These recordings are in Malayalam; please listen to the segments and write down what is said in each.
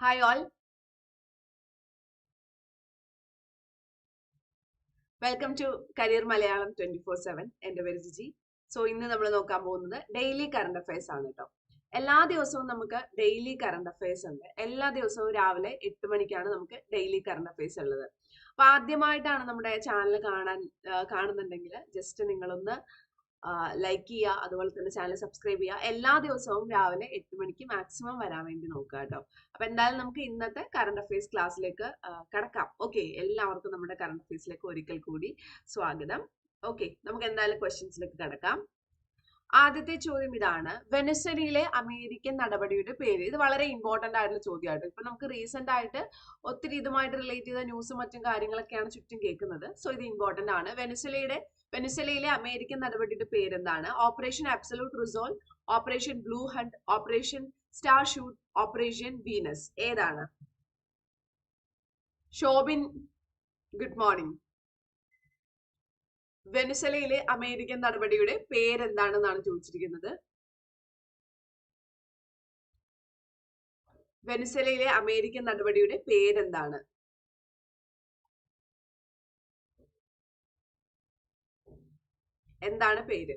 Hi all welcome to career Malayalam twenty four seven എന്റെ പേര് ജിജി. സോ ഇന്ന് നമ്മൾ നോക്കാൻ പോകുന്നത് ഡെയിലി കറണ്ട് അഫയേഴ്സ് ആണ് കേട്ടോ എല്ലാ ദിവസവും നമുക്ക് ഡെയിലി കറണ്ട് അഫയേഴ്സ് ഉണ്ട്. എല്ലാ ദിവസവും രാവിലെ എട്ട് മണിക്കാണ് നമുക്ക് ഡെയിലി കറണ്ട് അഫയേഴ്സ് ഉള്ളത്. അപ്പൊ ആദ്യമായിട്ടാണ് നമ്മുടെ ചാനൽ കാണാൻ കാണുന്നുണ്ടെങ്കിൽ ജസ്റ്റ് നിങ്ങളൊന്ന് ലൈക്ക് ചെയ്യുക അതുപോലെ തന്നെ ചാനൽ സബ്സ്ക്രൈബ് ചെയ്യുക. എല്ലാ ദിവസവും രാവിലെ എട്ട് മണിക്ക് മാക്സിമം വരാൻ വേണ്ടി നോക്കുക കേട്ടോ. അപ്പൊ എന്തായാലും നമുക്ക് ഇന്നത്തെ കറണ്ട് അഫയേഴ്സ് ക്ലാസ്സിലേക്ക് കടക്കാം. ഓക്കെ എല്ലാവർക്കും നമ്മുടെ കറണ്ട് അഫയേഴ്സിലേക്ക് ഒരിക്കൽ കൂടി സ്വാഗതം. ഓക്കെ നമുക്ക് എന്തായാലും ക്വസ്റ്റ്യൻസിലേക്ക് കടക്കാം. ആദ്യത്തെ ചോദ്യം ഇതാണ്. വെനസ്വലയിലെ അമേരിക്കൻ നടപടിയുടെ പേര്. ഇത് വളരെ ഇമ്പോർട്ടന്റ് ആയിട്ടുള്ള ചോദ്യമായിട്ട്. ഇപ്പൊ നമുക്ക് റീസെന്റ് ആയിട്ട് ഒത്തിരി ഇതുമായിട്ട് റിലേറ്റ് ചെയ്ത ന്യൂസും മറ്റും കാര്യങ്ങളൊക്കെയാണ് ചുറ്റും കേൾക്കുന്നത്. സോ ഇത് ഇമ്പോർട്ടന്റ് ആണ്. വെനസ്വലയുടെ വെനസ്വലയിലെ അമേരിക്കൻ നടപടിയുടെ പേര് എന്താണ് operation absolute resolve operation blue hunt operation star shoot operation Venus ഏതാണ്? ഷോബിൻ ഗുഡ് മോർണിംഗ് വെനസ്വലയിലെ അമേരിക്കൻ നടപടിയുടെ പേരെന്താണെന്നാണ് ചോദിച്ചിരിക്കുന്നത്? വെനസലയിലെ അമേരിക്കൻ നടപടിയുടെ പേരെന്താണ്? എന്താണ് പേര്?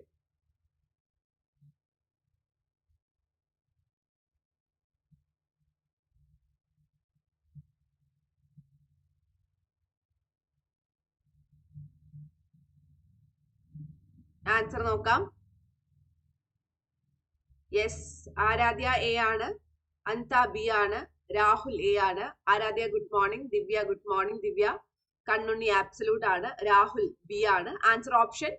ആൻസർ നോക്കാം. യെസ് ആരാധ്യ എ ആണ്. അന്ത ബി ആണ്. രാഹുൽ എ ആണ്. Aradhya good morning Divya good morning Divya Kannunni absolute ആണ്. രാഹുൽ ബി ആണ്. ആൻസർ ഓപ്ഷൻ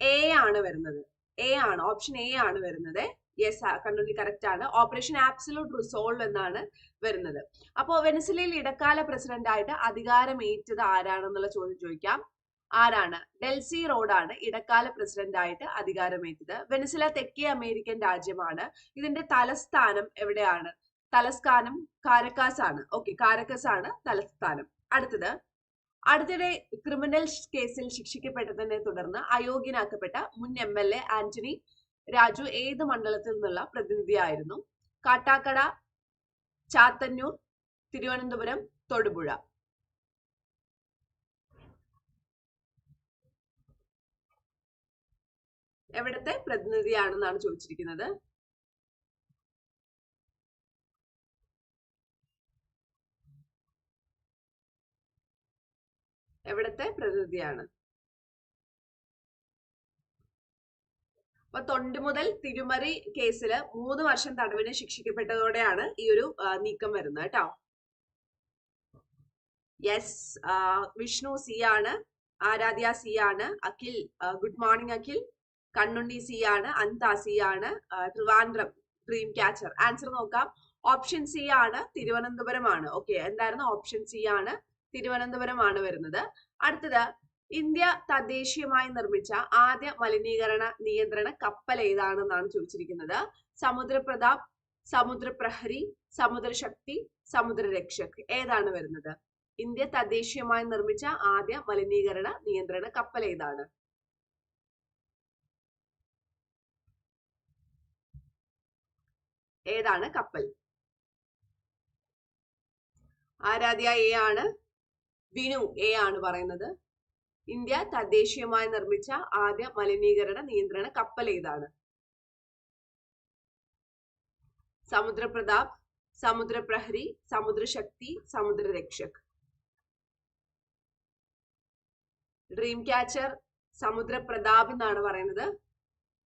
എ ആണ് വരുന്നത്. എ ആണ്. ഓപ്ഷൻ എ ആണ് വരുന്നത്. യെസ് കണ്ണുണ്ണി കറക്റ്റ് ആണ്. ഓപ്പറേഷൻ ആബ്സലൂട്ട് റിസോൾവ് എന്നാണ് വരുന്നത്. അപ്പോ വെനസിലയിൽ ഇടക്കാല പ്രസിഡന്റ് ആയിട്ട് അധികാരമേറ്റത് ആരാണെന്നുള്ള ചോദ്യം ചോദിക്കാം. ആരാണ്? ഡെൽസി റോഡാണ് ഇടക്കാല പ്രസിഡന്റ് ആയിട്ട് അധികാരമേറ്റത്. വെനസില തെക്കേ അമേരിക്കൻ രാജ്യമാണ്. ഇതിന്റെ തലസ്ഥാനം എവിടെയാണ്? തലസ്ഥാനം കാരക്കാസ് ആണ് ഓക്കെ കാരക്കസ് ആണ് തലസ്ഥാനം. അടുത്തത് അടുത്തിടെ ക്രിമിനൽ കേസിൽ ശിക്ഷിക്കപ്പെട്ടതിനെ തുടർന്ന് അയോഗ്യനാക്കപ്പെട്ട മുൻ M L A Antony Raju ഏത് മണ്ഡലത്തിൽ നിന്നുള്ള പ്രതിനിധിയായിരുന്നു? കാട്ടാക്കട ചാത്തന്നൂർ തിരുവനന്തപുരം തൊടുപുഴ. എവിടത്തെ പ്രതിനിധിയാണെന്നാണ് ചോദിച്ചിരിക്കുന്നത്. എവിടത്തെ പ്രതിനിധിയാണ്? അപ്പൊ തൊണ്ട് മുതൽ തിരുമറി കേസിൽ മൂന്ന് വർഷം തടവിന് ശിക്ഷിക്കപ്പെട്ടതോടെയാണ് ഈ ഒരു നീക്കം വരുന്നത് കേട്ടോ. യെസ് വിഷ്ണു സി ആണ് ആരാധ്യ സി ആണ് Akhil good morning Akhil. Kannunni C ആണ് അന്ത സി ആണ് ട്രിവാൻഡ്രം ഡ്രീം ക്യാച്ചർ ആൻസർ നോക്കാം. ഓപ്ഷൻ സി ആണ് തിരുവനന്തപുരമാണ്. ഓക്കെ എന്തായിരുന്നു? ഓപ്ഷൻ സി ആണ് തിരുവനന്തപുരമാണ് വരുന്നത്. അടുത്തത് ഇന്ത്യ തദ്ദേശീയമായി നിർമ്മിച്ച ആദ്യ മലിനീകരണ നിയന്ത്രണ കപ്പൽ ഏതാണെന്നാണ് ചോദിച്ചിരിക്കുന്നത്? സമുദ്രപ്രതാപ് സമുദ്രപ്രഹരി സമുദ്രശക്തി സമുദ്രരക്ഷക്. ഏതാണ് വരുന്നത്? ഇന്ത്യ തദ്ദേശീയമായി നിർമ്മിച്ച ആദ്യ മലിനീകരണ നിയന്ത്രണ കപ്പൽ ഏതാണ്? ഏതാണ്? കപ്പൽ. ആരാധ്യ എ ആണ്? വിനു എ ആണ് പറയുന്നത്. ഇന്ത്യ തദ്ദേശീയമായി നിർമ്മിച്ച ആദ്യ മലിനീകരണ നിയന്ത്രണ കപ്പൽ ഏതാണ്? സമുദ്രപ്രതാപ് സമുദ്രപ്രഹരി സമുദ്രശക്തി സമുദ്രരക്ഷക്. ഡ്രീം ക്യാച്ചർ സമുദ്രപ്രതാപ് എന്നാണ് പറയുന്നത്.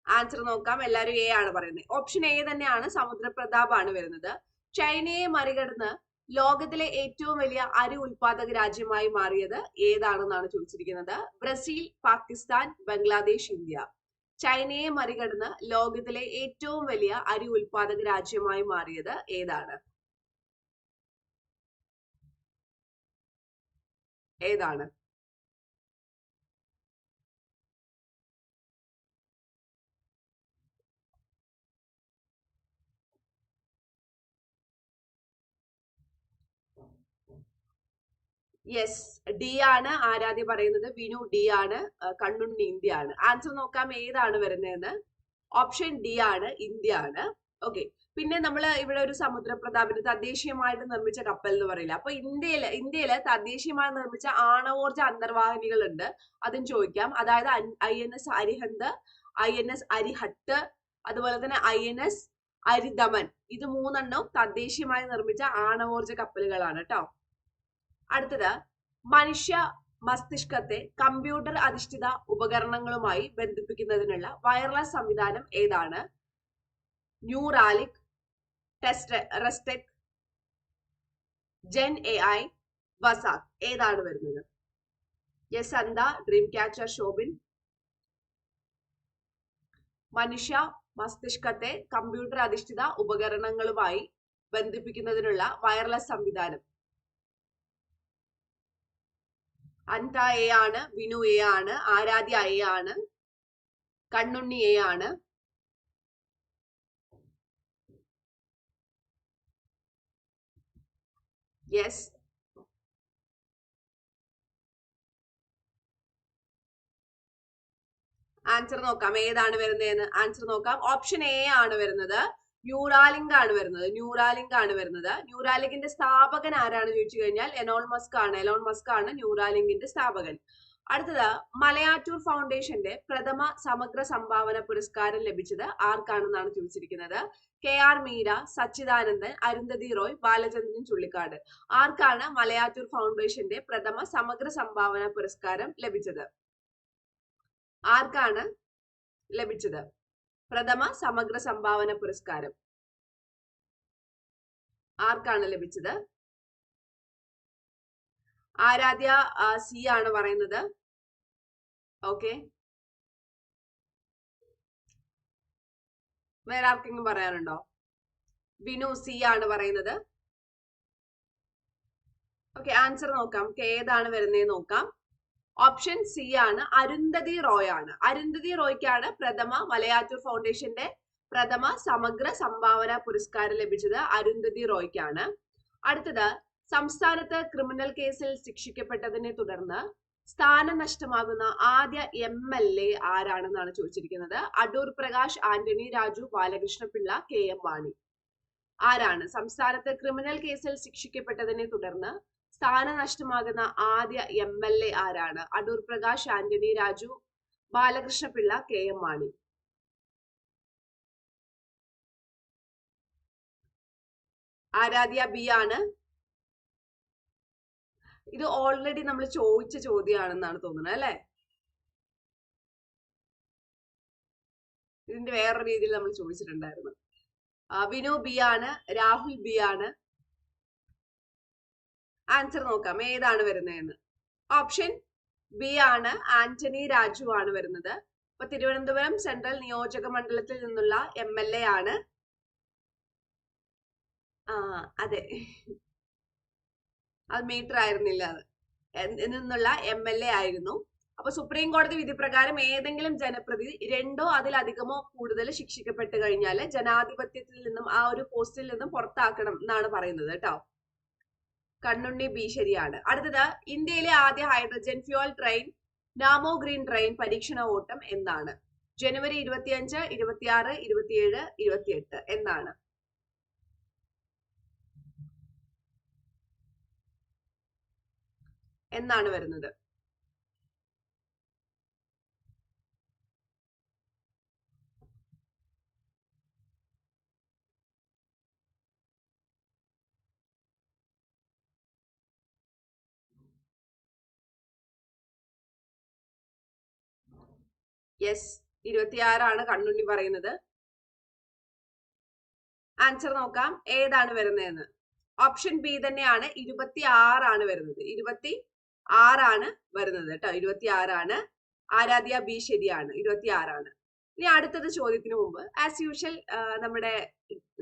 ആൻസർ നോക്കാം. എല്ലാവരും എ ആണ് പറയുന്നത്. ഓപ്ഷൻ എ തന്നെയാണ് സമുദ്രപ്രതാപാണ് വരുന്നത്. ചൈനയെ മറികടന്ന് ലോകത്തിലെ ഏറ്റവും വലിയ അരി ഉൽപാദക രാജ്യമായി മാറിയത് ഏതാണെന്നാണ് ചോദിച്ചിരിക്കുന്നത്? Brazil Pakistan Bangladesh India. ചൈനയെ മറികടന്ന് ലോകത്തിലെ ഏറ്റവും വലിയ അരി ഉൽപാദക രാജ്യമായി മാറിയത് ഏതാണ്? ഏതാണ്? യെസ് ഡി ആണ് ആരാധ്യ പറയുന്നത്. വിനു ഡി ആണ് കണ്ണുണ്ണി ഇന്ത്യ ആണ്. ആൻസർ നോക്കാം ഏതാണ് വരുന്നതെന്ന്. ഓപ്ഷൻ ഡി ആണ് ഇന്ത്യ ആണ്. ഓക്കെ പിന്നെ നമ്മൾ ഇവിടെ ഒരു സമുദ്രപ്രതാപിന് തദ്ദേശീയമായിട്ട് നിർമ്മിച്ച കപ്പൽ എന്ന് പറയില്ല? അപ്പൊ ഇന്ത്യയിൽ ഇന്ത്യയിൽ തദ്ദേശീയമായി നിർമ്മിച്ച ആണവോർജ അന്തർവാഹിനികൾ ഉണ്ട് അതും ചോദിക്കാം. അതായത് I N S Arihant I N S Arihant അതുപോലെ തന്നെ ഐ എൻ എസ് അരിദമൻ. ഇത് മൂന്നെണ്ണം തദ്ദേശീയമായി നിർമ്മിച്ച ആണവോർജ കപ്പലുകളാണ് കേട്ടോ. അടുത്തത് മനുഷ്യ മസ്തിഷ്കത്തെ കമ്പ്യൂട്ടർ അധിഷ്ഠിത ഉപകരണങ്ങളുമായി ബന്ധിപ്പിക്കുന്നതിനുള്ള വയർലെസ് സംവിധാനം ഏതാണ്? ന്യൂറാലിക് ടെസ്റ്റ് റെസ്റ്റെക് ജെൻ എ ഐ വസാക് ഏതാണ് വരുന്നത്? യെസ് അന്ത ഡ്രീം ക്യാച്ചർ ഷോബിൻ മനുഷ്യ മസ്തിഷ്കത്തെ കമ്പ്യൂട്ടർ അധിഷ്ഠിത ഉപകരണങ്ങളുമായി ബന്ധിപ്പിക്കുന്നതിനുള്ള വയർലെസ് സംവിധാനം. അൻത എ ആണ് വിനു എ ആണ് ആരാധ്യ എ ആണ് കണ്ണുണ്ണി എ ആണ് യെസ് ആൻസർ നോക്കാം. ഏതാണ് വരുന്നതെന്ന്? ആൻസർ നോക്കാം. ഓപ്ഷൻ എ ആണ് വരുന്നത്. ന്യൂറാലിങ്ക് ആണ് വരുന്നത്. ന്യൂറാലിങ്ക് ആണ് വരുന്നത്. ന്യൂറാലിങ്കിന്റെ സ്ഥാപകൻ ആരാണ് ചോദിച്ചു കഴിഞ്ഞാൽ എനോൺ മസ്ക് ആണ്. എലോൺ മസ്ക് ആണ് ന്യൂറാലിങ്കിന്റെ സ്ഥാപകൻ. അടുത്തത് മലയാറ്റൂർ ഫൗണ്ടേഷന്റെ പ്രഥമ സമഗ്ര സംഭാവന പുരസ്കാരം ലഭിച്ചത് ആർക്കാണെന്നാണ് ചോദിച്ചിരിക്കുന്നത്? K R Meera Sachidanandan Arundhati Roy Balachandran Chullikkad. ആർക്കാണ് മലയാറ്റൂർ ഫൗണ്ടേഷന്റെ പ്രഥമ സമഗ്ര സംഭാവന പുരസ്കാരം ലഭിച്ചത്? ആർക്കാണ് ലഭിച്ചത്? പ്രഥമ സമഗ്ര സംഭാവന പുരസ്കാരം. ആർക്കാണ് ലഭിച്ചത്? ആരാധ്യ സി ആണ് പറയുന്നത്. ഓക്കെ. വേറെ ആർക്കെങ്കിലും പറയാനുണ്ടോ? വിനു സി ആണ് പറയുന്നത്. ഓക്കെ ആൻസർ നോക്കാം. ഏതാണ് വരുന്നത് നോക്കാം. ഓപ്ഷൻ സി ആണ് അരുന്ധതി റോയ് ആണ്. അരുന്ധതി റോയ്ക്കാണ് പ്രഥമ മലയാറ്റൂർ ഫൗണ്ടേഷന്റെ പ്രഥമ സമഗ്ര സംഭാവന പുരസ്കാരം ലഭിച്ചത് അരുന്ധതി റോയ്ക്കാണ്. അടുത്തത് സംസ്ഥാനത്ത് ക്രിമിനൽ കേസിൽ ശിക്ഷിക്കപ്പെട്ടതിനെ തുടർന്ന് സ്ഥാനം നഷ്ടമാകുന്ന ആദ്യ എം എൽ എ ആരാണെന്നാണ് ചോദിച്ചിരിക്കുന്നത്? Adoor Prakash Antony Raju Balakrishnapillai K M Mani. ആരാണ്? സംസ്ഥാനത്ത് ക്രിമിനൽ കേസിൽ ശിക്ഷിക്കപ്പെട്ടതിനെ തുടർന്ന് സ്ഥാനം നഷ്ടമാകുന്ന ആദ്യ എം എൽ എ ആരാണ്? Adoor Prakash Antony Raju Balakrishnapillai K M Mani. Aradhya B ആണ്. ഇത് ഓൾറെഡി നമ്മൾ ചോദിച്ച ചോദ്യമാണെന്നാണ് തോന്നുന്നത് അല്ലെ? ഇതിന്റെ വേറെ രീതിയിൽ നമ്മൾ ചോദിച്ചിട്ടുണ്ടായിരുന്നു. വിനു ബി ആണ് രാഹുൽ ബി ആണ് ആൻസർ നോക്കാം. ഏതാണ് വരുന്നതെന്ന്? ഓപ്ഷൻ ബി ആണ്. ആന്റണി രാജു ആണ് വരുന്നത്. അപ്പൊ തിരുവനന്തപുരം സെൻട്രൽ നിയോജക മണ്ഡലത്തിൽ നിന്നുള്ള എം എൽ എ ആണ്. ആ അതെ. അത് മീറ്റർ ആയിരുന്നില്ല അത്. നിന്നുള്ള എം എൽ എ ആയിരുന്നു. അപ്പൊ സുപ്രീം കോടതി വിധി പ്രകാരം ഏതെങ്കിലും ജനപ്രതിനിധി രണ്ടോ അതിലധികമോ കൂടുതൽ ശിക്ഷിക്കപ്പെട്ട് കഴിഞ്ഞാൽ ജനാധിപത്യത്തിൽ നിന്നും ആ ഒരു പോസ്റ്റിൽ നിന്നും പുറത്താക്കണം എന്നാണ് പറയുന്നത് കേട്ടോ. കണ്ണുണ്ണി ബി ശരിയാണ്. അടുത്തത് ഇന്ത്യയിലെ ആദ്യ hydrogen fuel train Namo green train പരീക്ഷണ ഓട്ടം എന്നാണ്. ജനുവരി ഇരുപത്തിയഞ്ച് ഇരുപത്തിയാറ് ഇരുപത്തിയേഴ് ഇരുപത്തിയെട്ട് എന്നാണ്. എന്നാണ് വരുന്നത്. യെസ് ഇരുപത്തിയാറാണ് കണ്ണുണ്ണി പറയുന്നത്. ആൻസർ നോക്കാം. ഏതാണ് വരുന്നതെന്ന്? ഓപ്ഷൻ ബി തന്നെയാണ് ഇരുപത്തി ആറാണ് വരുന്നത്. ഇരുപത്തി ആറാണ് വരുന്നത് കേട്ടോ. ഇരുപത്തി ആറാണ് ആരാധ്യ ബി ശരിയാണ്. ഇരുപത്തി ആറാണ് ഇനി അടുത്തത് ചോദ്യത്തിന് മുമ്പ്. ആസ് യൂഷ്വൽ നമ്മുടെ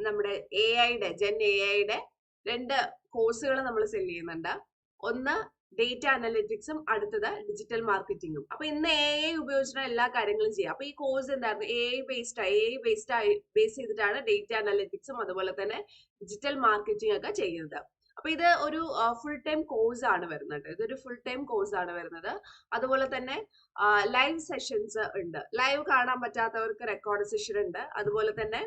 നമ്മുടെ എ ഐയുടെ ജെൻ എ ഐയുടെ രണ്ട് കോഴ്സുകൾ നമ്മൾ സെൽ ചെയ്യുന്നുണ്ട്. ഒന്ന് ഡേറ്റ അനലിറ്റിക്സും അടുത്തത് ഡിജിറ്റൽ മാർക്കറ്റിംഗും അപ്പൊ ഇന്ന് എ ഐ ഉപയോഗിച്ചിട്ട് എല്ലാ കാര്യങ്ങളും ചെയ്യാം. അപ്പൊ ഈ കോഴ്സ് എന്തായിരുന്നു? A I based A I based ആയി ബേസ് ചെയ്തിട്ടാണ് ഡേറ്റ അനലിറ്റിക്സും അതുപോലെ തന്നെ ഡിജിറ്റൽ മാർക്കറ്റിംഗ് ഒക്കെ ചെയ്യുന്നത്. അപ്പൊ ഇത് ഒരു ഫുൾ ടൈം കോഴ്സ് ആണ് വരുന്നത്. ഇതൊരു ഫുൾ ടൈം കോഴ്സ് ആണ് വരുന്നത്. അതുപോലെ തന്നെ ലൈവ് സെഷൻസ് ഉണ്ട്. ലൈവ് കാണാൻ പറ്റാത്തവർക്ക് റെക്കോർഡ് സെഷൻ ഉണ്ട്. അതുപോലെ തന്നെ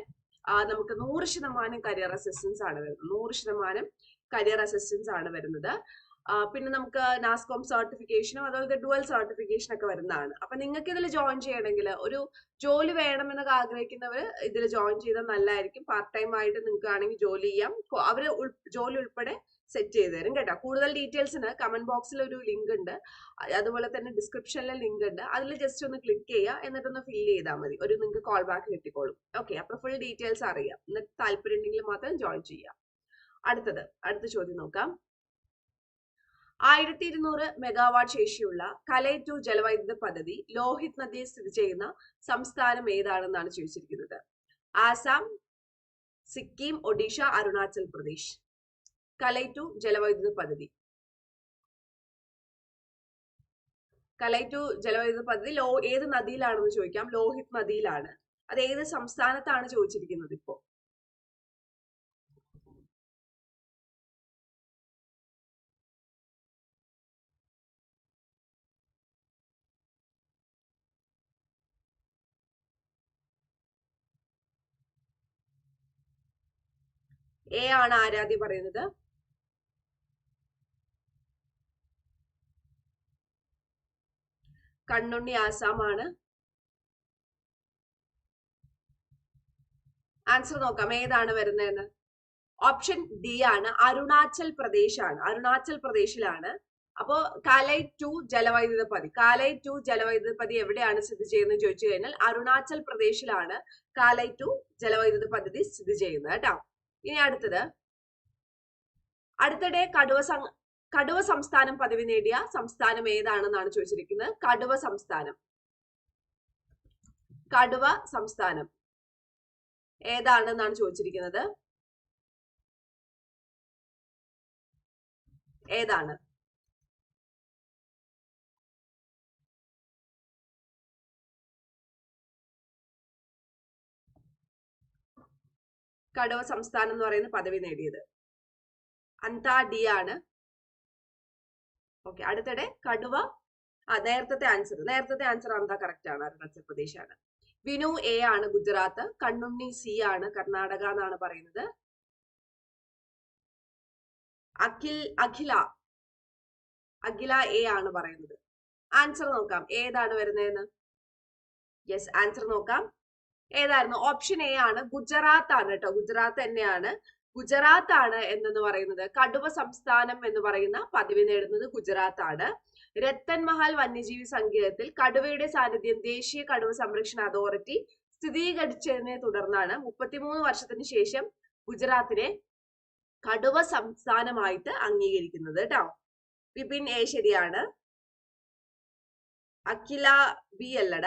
നമുക്ക് നൂറ് ശതമാനം കരിയർ അസിസ്റ്റൻസ് ആണ് വരുന്നത്. നൂറ് ശതമാനം കരിയർ അസിസ്റ്റൻസ് ആണ് വരുന്നത്. പിന്നെ നമുക്ക് നാസ്കോം സർട്ടിഫിക്കേഷനും അതുപോലെ ഡുവൽ സർട്ടിഫിക്കേഷൻ ഒക്കെ വരുന്നതാണ്. അപ്പൊ നിങ്ങൾക്ക് ഇതിൽ ജോയിൻ ചെയ്യണമെങ്കിൽ ഒരു ജോലി വേണമെന്നൊക്കെ ആഗ്രഹിക്കുന്നവർ ഇതിൽ ജോയിൻ ചെയ്താൽ നല്ലതായിരിക്കും. പാർട്ട് ടൈം ആയിട്ട് നിങ്ങൾക്ക് ആണെങ്കിൽ ജോലി ചെയ്യാം. അവർ ജോലി ഉൾപ്പെടെ സെറ്റ് ചെയ്ത് തരും കേട്ടോ. കൂടുതൽ ഡീറ്റെയിൽസിന് കമന്റ് ബോക്സിൽ ഒരു ലിങ്ക് ഉണ്ട്. അതുപോലെ തന്നെ ഡിസ്ക്രിപ്ഷനിലെ ലിങ്ക് ഉണ്ട്. അതിൽ ജസ്റ്റ് ഒന്ന് ക്ലിക്ക് ചെയ്യുക. എന്നിട്ടൊന്ന് ഫിൽ ചെയ്താൽ മതി. ഒരു നിങ്ങൾക്ക് കോൾ ബാക്ക് കിട്ടിക്കോളും. ഓക്കെ അപ്പൊ ഫുൾ ഡീറ്റെയിൽസ് അറിയാം. എന്നിട്ട് താല്പര്യം ഉണ്ടെങ്കിൽ മാത്രം ജോയിൻ ചെയ്യാം അടുത്തത് അടുത്ത ചോദ്യം നോക്കാം. ആയിരത്തി ഇരുന്നൂറ് മെഗാവാട്ട് ശേഷിയുള്ള കലൈ ടു ജലവൈദ്യുത പദ്ധതി ലോഹിത് നദിയിൽ സ്ഥിതി ചെയ്യുന്ന സംസ്ഥാനം ഏതാണെന്നാണ് ചോദിച്ചിരിക്കുന്നത്? ആസാം സിക്കിം ഒഡീഷ അരുണാചൽ പ്രദേശ്. കലൈ ജലവൈദ്യുത പദ്ധതി. കലൈ ജലവൈദ്യുത പദ്ധതി ലോ ഏത് നദിയിലാണെന്ന് ചോദിക്കാം? ലോഹിത് നദിയിലാണ്. അത് ഏത് സംസ്ഥാനത്താണ് ചോദിച്ചിരിക്കുന്നത് ഇപ്പോ? എ ആണ് ആരാധ്യ പറയുന്നത്? കണ്ണുണ്ണി ആസാമാണ് ആൻസർ നോക്കാം. ഏതാണ് വരുന്നതെന്ന്? ഓപ്ഷൻ ഡി ആണ്. അരുണാചൽ പ്രദേശ് ആണ്. അരുണാചൽ പ്രദേശിലാണ്. അപ്പോ കാലൈ ടു ജലവൈദ്യുത പതി കാലൈ ടു ജലവൈദ്യുത പതി എവിടെയാണ് സ്ഥിതി ചെയ്യുന്നത് ചോദിച്ചു കഴിഞ്ഞാൽ അരുണാചൽ പ്രദേശിലാണ് കാലൈ ടു ജലവൈദ്യുത പദ്ധതി സ്ഥിതി ചെയ്യുന്നത് കേട്ടോ. ഇനി അടുത്തത്. അടുത്തിടെ കടുവ കടുവ സംസ്ഥാനം പദവി നേടിയ സംസ്ഥാനം ഏതാണെന്നാണ് ചോദിച്ചിരിക്കുന്നത്? കടുവ സംസ്ഥാനം. കടുവ സംസ്ഥാനം ഏതാണെന്നാണ് ചോദിച്ചിരിക്കുന്നത്? ഏതാണ്? കടുവ സംസ്ഥാനം എന്ന് പറയുന്ന പദവി നേടിയത്. അന്താഡിയ ആണ് ഓക്കെ അടുത്തിടെ കടുവ ആ നേരത്തെ ആൻസർ നേരത്തെ ആൻസർ അന്താ കറക്റ്റ് ആണ് അരുണാചൽ പ്രദേശ് ആണ് വിനു എ ആണ് ഗുജറാത്ത് കണ്ണുണ്ണി സി ആണ് കർണാടക എന്നാണ് പറയുന്നത്. അഖിൽ അഖില അഖില എ ആണ് പറയുന്നത്. ആൻസർ നോക്കാം ഏതാണ് വരുന്നതെന്ന്? യെസ് ആൻസർ നോക്കാം. ഏതായിരുന്നു? ഓപ്ഷൻ എ ആണ് ഗുജറാത്ത് ആണ് കേട്ടോ. ഗുജറാത്ത് തന്നെയാണ്. ഗുജറാത്ത് ആണ് എന്നെന്ന് പറയുന്നത്? കടുവ സംസ്ഥാനം എന്ന് പറയുന്ന പദവി നേടുന്നത് ഗുജറാത്ത് ആണ്. രത്തൻ മഹൽ വന്യജീവി സങ്കേതത്തിൽ കടുവയുടെ സാന്നിധ്യം ദേശീയ കടുവ സംരക്ഷണ അതോറിറ്റി സ്ഥിരീകരിച്ചതിനെ തുടർന്നാണ് മുപ്പത്തിമൂന്ന് വർഷത്തിന് ശേഷം ഗുജറാത്തിനെ കടുവ സംസ്ഥാനമായിട്ട് അംഗീകരിക്കുന്നത് കേട്ടോ. വിപിൻ എ ശരിയാണ്. അഖില ബി അല്ലട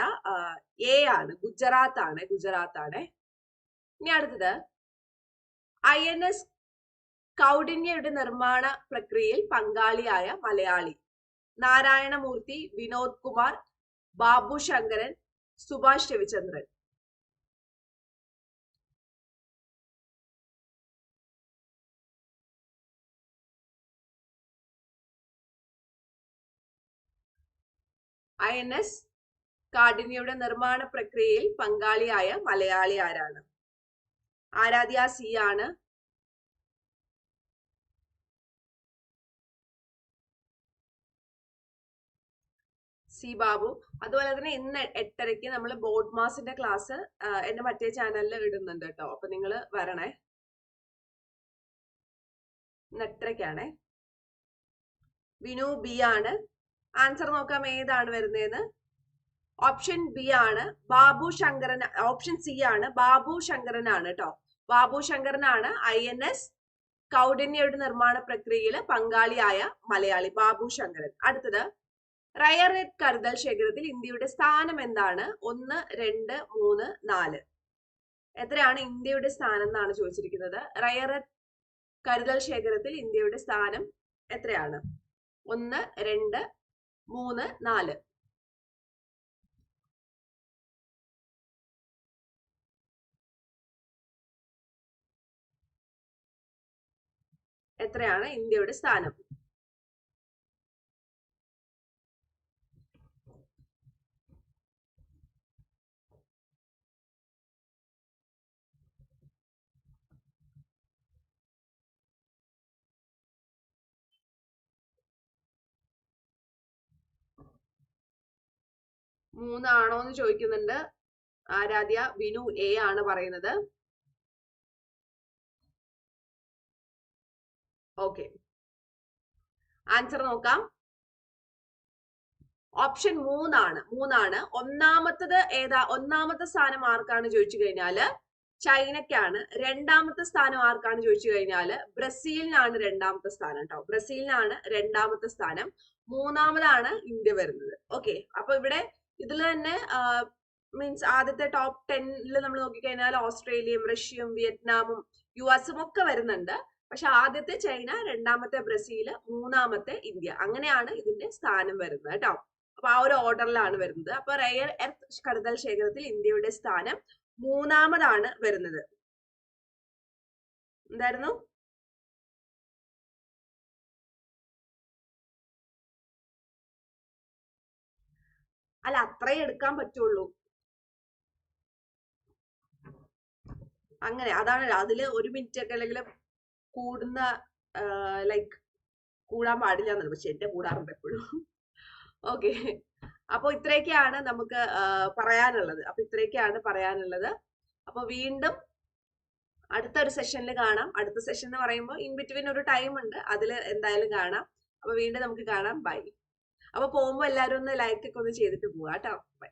എ ആണ് ഗുജറാത്ത് ആണ് ഗുജറാത്ത് ആണ് ഇനി അടുത്തത്. ഐ എൻ എസ് കൗഡിന്യയുടെ നിർമ്മാണ പ്രക്രിയയിൽ പങ്കാളിയായ Malayali. Narayanamurthy Vinod Kumar Babu Sankaran Subhash Ravichandran. I N S കാഠിന്യയുടെ നിർമ്മാണ പ്രക്രിയയിൽ പങ്കാളിയായ മലയാളി ആരാണ്? ആരാധ്യ സി ആണ്. സി ബാബു. അതുപോലെ തന്നെ ഇന്ന് എട്ടരയ്ക്ക് നമ്മൾ ബോർഡ് മാസിന്റെ ക്ലാസ് എന്റെ മറ്റേ ചാനലിൽ ഇടുന്നുണ്ട് കേട്ടോ. അപ്പൊ നിങ്ങൾ വരണേ. ഇന്ന് എട്ടരയ്ക്കാണേ. വിനു ബി ആണ്. ആൻസർ നോക്കാം ഏതാണ് വരുന്നതെന്ന്. ഓപ്ഷൻ ബി ആണ്. ബാബു ശങ്കരൻ ഓപ്ഷൻ സി ആണ്. ബാബു ശങ്കരനാണ് കേട്ടോ ബാബു ശങ്കരനാണ് ഐ എൻ എസ് കൗഡന്യയുടെ നിർമ്മാണ പ്രക്രിയയിൽ പങ്കാളിയായ മലയാളി ബാബു ശങ്കരൻ. അടുത്തത് റയർ റെഡ് കരുതൽ ശേഖരത്തിൽ ഇന്ത്യയുടെ സ്ഥാനം എന്താണ്? ഒന്ന് രണ്ട് മൂന്ന് നാല്. എത്രയാണ് ഇന്ത്യയുടെ സ്ഥാനം എന്നാണ് ചോദിച്ചിരിക്കുന്നത്. റയർ റെഡ് കരുതൽ ശേഖരത്തിൽ ഇന്ത്യയുടെ സ്ഥാനം എത്രയാണ്? ഒന്ന് രണ്ട് മൂന്ന് നാല്. എത്രയാണ്? ഇന്ത്യയുടെ സ്ഥാനം. മൂന്നാണോ എന്ന് ചോദിക്കുന്നുണ്ട്. ആരാധ്യ വിനു എ ആണ് പറയുന്നത്. ഓക്കെ. ആൻസർ നോക്കാം. ഓപ്ഷൻ മൂന്നാണ്. മൂന്നാണ്. ഒന്നാമത്തത് ഏതാ? ഒന്നാമത്തെ സ്ഥാനം ആർക്കാണ് ചോദിച്ചു കഴിഞ്ഞാൽ? ചൈനക്കാണ് രണ്ടാമത്തെ സ്ഥാനം ആർക്കാണ് ചോദിച്ചു കഴിഞ്ഞാൽ? ബ്രസീലിനാണ് രണ്ടാമത്തെ സ്ഥാനം കേട്ടോ ബ്രസീലിനാണ് രണ്ടാമത്തെ സ്ഥാനം. മൂന്നാമതാണ് ഇന്ത്യ വരുന്നത്. ഓക്കെ. അപ്പൊ ഇവിടെ ഇതിൽ തന്നെ മീൻസ് ആദ്യത്തെ ടോപ്പ് ടെന്നിൽ നമ്മൾ നോക്കിക്കഴിഞ്ഞാൽ ഓസ്ട്രേലിയയും റഷ്യയും വിയറ്റ്നാമും യു എസും ഒക്കെ വരുന്നുണ്ട്. പക്ഷെ ആദ്യത്തെ ചൈന രണ്ടാമത്തെ ബ്രസീൽ മൂന്നാമത്തെ ഇന്ത്യ. അങ്ങനെയാണ് ഇതിന്റെ സ്ഥാനം വരുന്നത് കേട്ടോ. അപ്പൊ ആ ഒരു ഓർഡറിലാണ് വരുന്നത്. അപ്പൊ റയർ എർത്ത് കരുതൽ ശേഖരത്തിൽ ഇന്ത്യയുടെ സ്ഥാനം മൂന്നാമതാണ് വരുന്നത്. എന്തായിരുന്നു? അല്ല അത്രേ എടുക്കാൻ പറ്റുള്ളൂ. അങ്ങനെ അതാണ് അതിൽ ഒരു മിനിറ്റ് ഒക്കെ അല്ലെങ്കിൽ കൂടുന്ന ലൈക്ക് കൂടാൻ പാടില്ല എന്നുള്ളത് പക്ഷെ എന്റെ കൂടാറുണ്ട് എപ്പോഴും. ഓക്കെ. അപ്പൊ ഇത്രയൊക്കെയാണ് നമുക്ക് പറയാനുള്ളത്. അപ്പൊ ഇത്രയൊക്കെയാണ് പറയാനുള്ളത്. അപ്പൊ വീണ്ടും അടുത്ത ഒരു സെഷനിൽ കാണാം. അടുത്ത സെഷൻ എന്ന് പറയുമ്പോൾ ഇൻ ബിറ്റ്വീൻ ഒരു ടൈം ഉണ്ട് അതിൽ എന്തായാലും കാണാം. അപ്പൊ വീണ്ടും നമുക്ക് കാണാം. ബൈ. അപ്പൊ പോകുമ്പോ എല്ലാവരും ഒന്ന് ലൈക്ക് ഒക്കെ ഒന്ന് ചെയ്തിട്ട് പോവാട്ടോ ബൈ